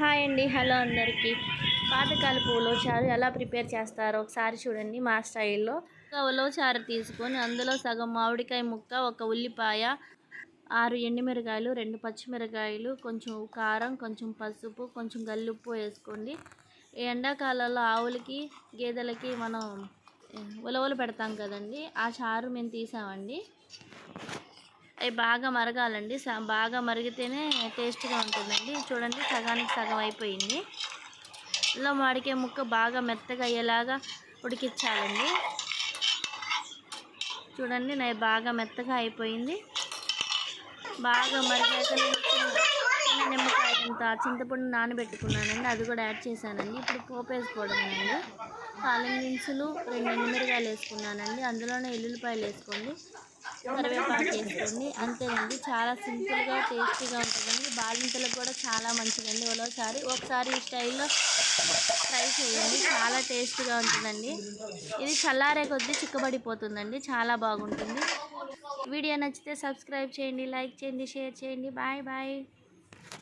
Hi అండి hello అందరికీ. పాతకాలపు ఉలవచారు ఎలా ప్రిపేర్ చేస్తారో ఒకసారి చూడండి మా స్టైల్లో. ఒక ఉలవచారు తీసుకొని అందులో సగం మామిడికాయ ముక్క ఒక ఉల్లిపాయ ఆరు ఎండుమిరకాయలు రెండు పచ్చిమిరకాయలు కొంచెం కారం కొంచెం పసుపు కొంచెం గల్లుప్పు వేసుకోండి. ఈ ఎండాకాలంలో ఆవులకి గేదెలకి మనం ఉలవలు పెడతాం కదండి ఆ చారు మేము తీసామండి. అవి బాగా మరగాలండి. స- బాగా మరిగితేనే టేస్ట్గా ఉంటుందండి. చూడండి సగానికి సగం అయిపోయింది. ఇలా మాడికే ముక్క బాగా మెత్తగా అయ్యేలాగా ఉడికించాలండి. చూడండి నా బాగా మెత్తగా అయిపోయింది. బాగా మరిగాక చిన్న నిమ్మకాయ అంత చింతపండు నానబెట్టుకున్నానండి. అది కూడా యాడ్ చేశానండి. ఇప్పుడు పోపు వేసుకోవడమేనండి కాలం దినుసులు రెండు ఎండుమిరకాయలు వేసుకున్నానండి. అందులోనే ఎల్లుల్లిపాయలు వేసుకోండి. కరివేపాకు వేసుకోండి అంతేనండి చాలా సింపుల్గా టేస్టీగా ఉంటుందండి. బాలింతలకు కూడా చాలా మంచిదండి ఒకసారి ఒకసారి ఈ స్టైల్లో ట్రై చేయండి. చాలా టేస్టీగా ఉంటుందండి. ఇది చల్లారే కొద్దీ చిక్కబడిపోతుందండి. చాలా బాగుంటుంది. వీడియో నచ్చితే సబ్స్క్రైబ్ చేయండి లైక్ చేయండి షేర్ చేయండి. Bye bye.